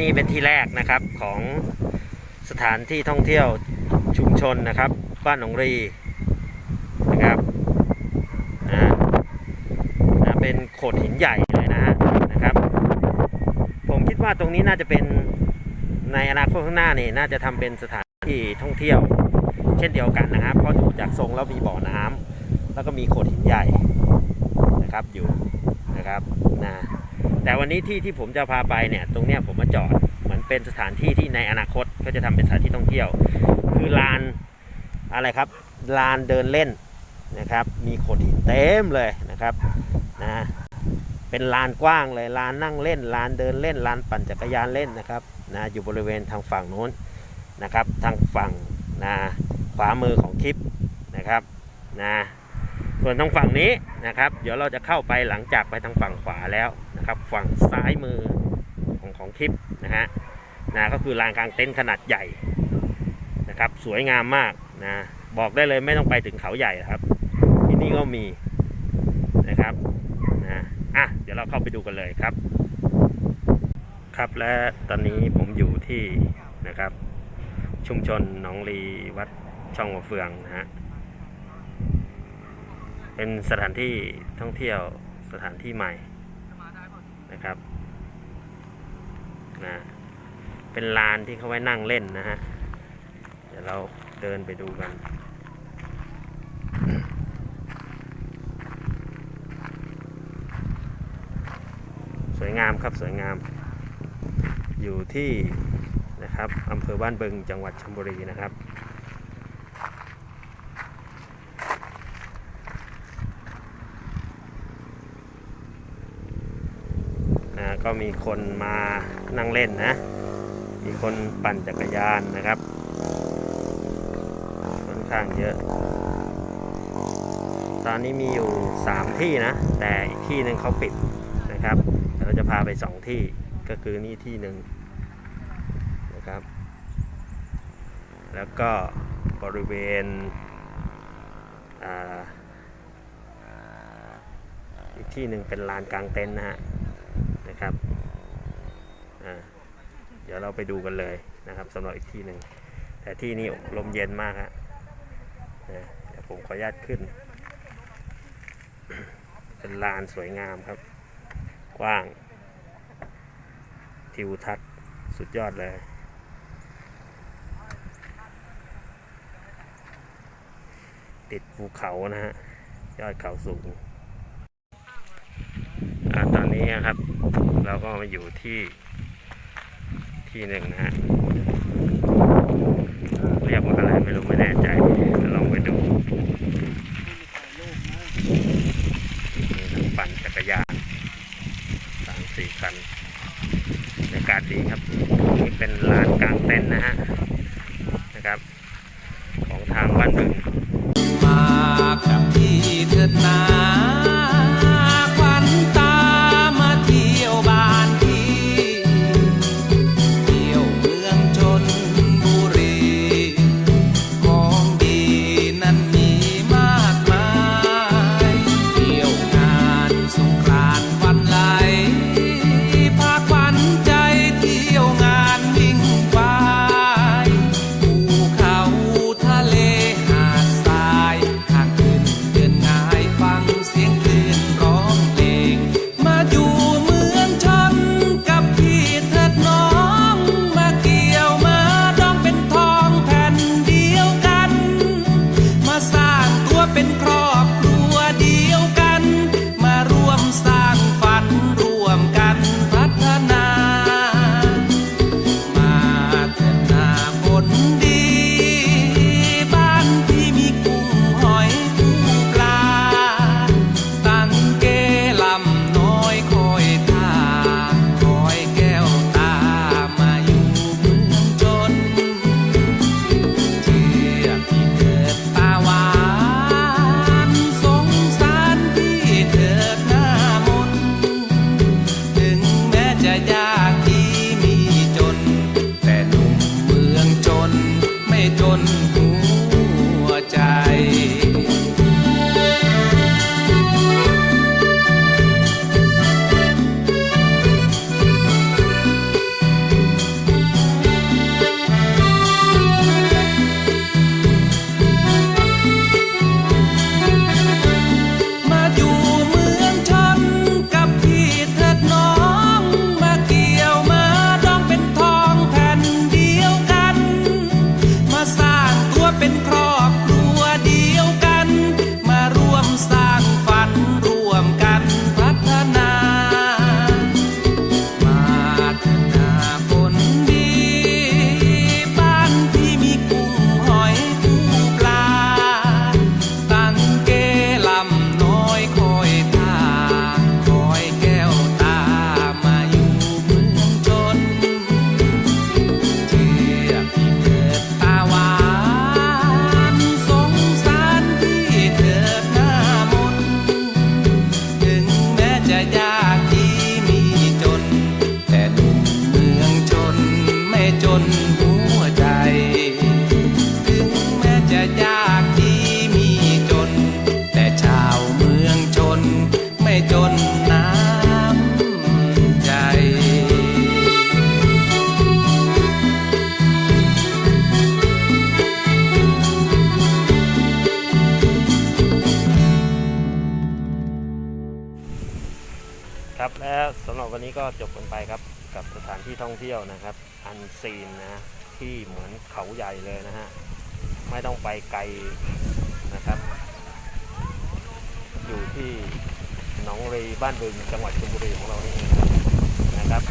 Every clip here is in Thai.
นี่เป็นที่แรกนะครับของสถานที่ท่องเที่ยวชุมชนนะครับ บ้านหนองรีนะครับอ่าเป็นโขดหินใหญ่เลยนะฮะนะครับ ผมคิดว่าตรงนี้น่าจะเป็นในอนาคตข้างหน้านี่น่าจะทำเป็นสถานที่ท่องเที่ยว เช่นเดียวกันนะครับ เพราะดูจากทรงแล้วมีบ่อน้ำแล้วก็มีโขดหินใหญ่นะครับอยู่นะครับนะ แต่วันนี้ที่ที่ผมจะพาไปเนี่ยตรงเนี้ยผมมาจอดเหมือนเป็นสถานที่ที่ในอนาคตก็จะทำเป็นสถานที่ท่องเที่ยว คือลานอะไรครับลานเดินเล่นนะครับ มีโขดหินเต็มเลยนะครับนะเป็นลานกว้างเลยลานนั่งเล่นลานเดินเล่นลานปั่นจักรยานเล่นนะครับนะอยู่บริเวณทางฝั่งโน้นนะครับ ทางฝั่งนะขวามือของคลิปนะครับนะส่วนทางฝั่งนี้นะครับ เดี๋ยวเราจะเข้าไปหลังจากไปทางฝั่งขวาแล้ว นะครับ ฝั่งซ้ายมือของของคลิปนะฮะนะก็คือลานกลางเต็นท์ขนาดใหญ่นะครับ สวยงามมากนะบอกได้เลยไม่ต้องไปถึงเขาใหญ่ครับ ที่นี่ก็มีนะครับนะอะเดี๋ยวเราเข้าไปดูกันเลยครับ ครับและตอนนี้ผมอยู่ที่นะครับ ชุมชนหนองลีวัดช่องหัวเฟืองนะฮะเป็นสถานที่ท่องเที่ยวสถานที่ใหม่ นะครับนะเป็นลานที่เขาไว้นั่งเล่นนะฮะ เดี๋ยวเราเดินไปดูกันสวยงามครับสวยงาม อยู่ที่นะครับอำเภอบ้านบึงจังหวัดชลบุรีนะครับ ก็มีคนมานั่งเล่นนะ มีคนปั่นจักรยานนะครับ ค่อนข้างเยอะ ตอนนี้มีอยู่ 3 ที่นะ แต่อีกที่หนึ่งเขาปิดนะครับ เราจะพาไป 2 ที่ ก็คือนี่ที่หนึ่งนะครับ แล้วก็บริเวณอ่าอีกที่หนึ่งเป็นลานกลางเต็นท์นะฮะ นะครับเดี๋ยวเราไปดูกันเลยนะครับสำหรับอีกที่หนึ่งแต่ที่นี่ลมเย็นมากฮะเดี๋ยวผมขออนุญาตขึ้น เป็นลานสวยงามครับ กว้าง ทิวทัศน์สุดยอดเลยติดภูเขานะฮะ ยอดเขาสูง นนี้ครับ เราก็มาอยู่ที่ที่หนึ่งนะฮะเรียกว่าอะไรไม่รู้ไม่แน่ใจลองไปดูมีทั้งปั่นจักรยานสามสี่คันบรรยากาศดีครับนี่เป็นลานกลางเต็นท์นะฮะนะครับ ของทางบ้านบึง ครับแล้วสำหรับวันนี้ก็จบกันไปครับกับสถานที่ท่องเที่ยวนะครับ อันซีนนะที่เหมือนเขาใหญ่เลยนะฮะไม่ต้องไปไกลนะครับ อยู่ที่หนองรีบ้านบึงจังหวัดชลบุรีของเรานี่เองนะครับ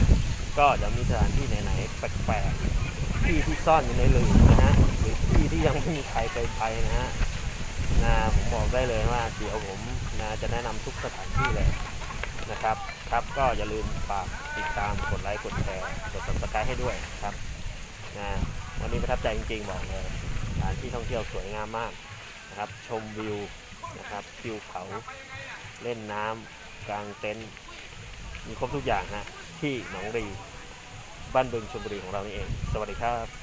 ก็จะมีสถานที่ไหนๆแปลกๆที่ที่ซ่อนอยู่ในหลืมนะฮะหรือที่ที่ยังไม่มีใครเคยไปนะฮะนะผมบอกได้เลยว่าเดี๋ยวผมนะจะแนะนำทุกสถานที่เลย นะครับ ครับก็อย่าลืมฝากติดตามกดไลค์กดแชร์กด subscribe ให้ด้วยครับนะวันนี้ประทับใจจริงๆบอกเลยสถานที่ท่องเที่ยวสวยงามมากนะครับชมวิวนะครับวิวเขาเล่นน้ำกลางเต็นท์มีครบทุกอย่างนะที่หนองรีบ้านบึงชลบุรีของเรานี่เอง สวัสดีครับ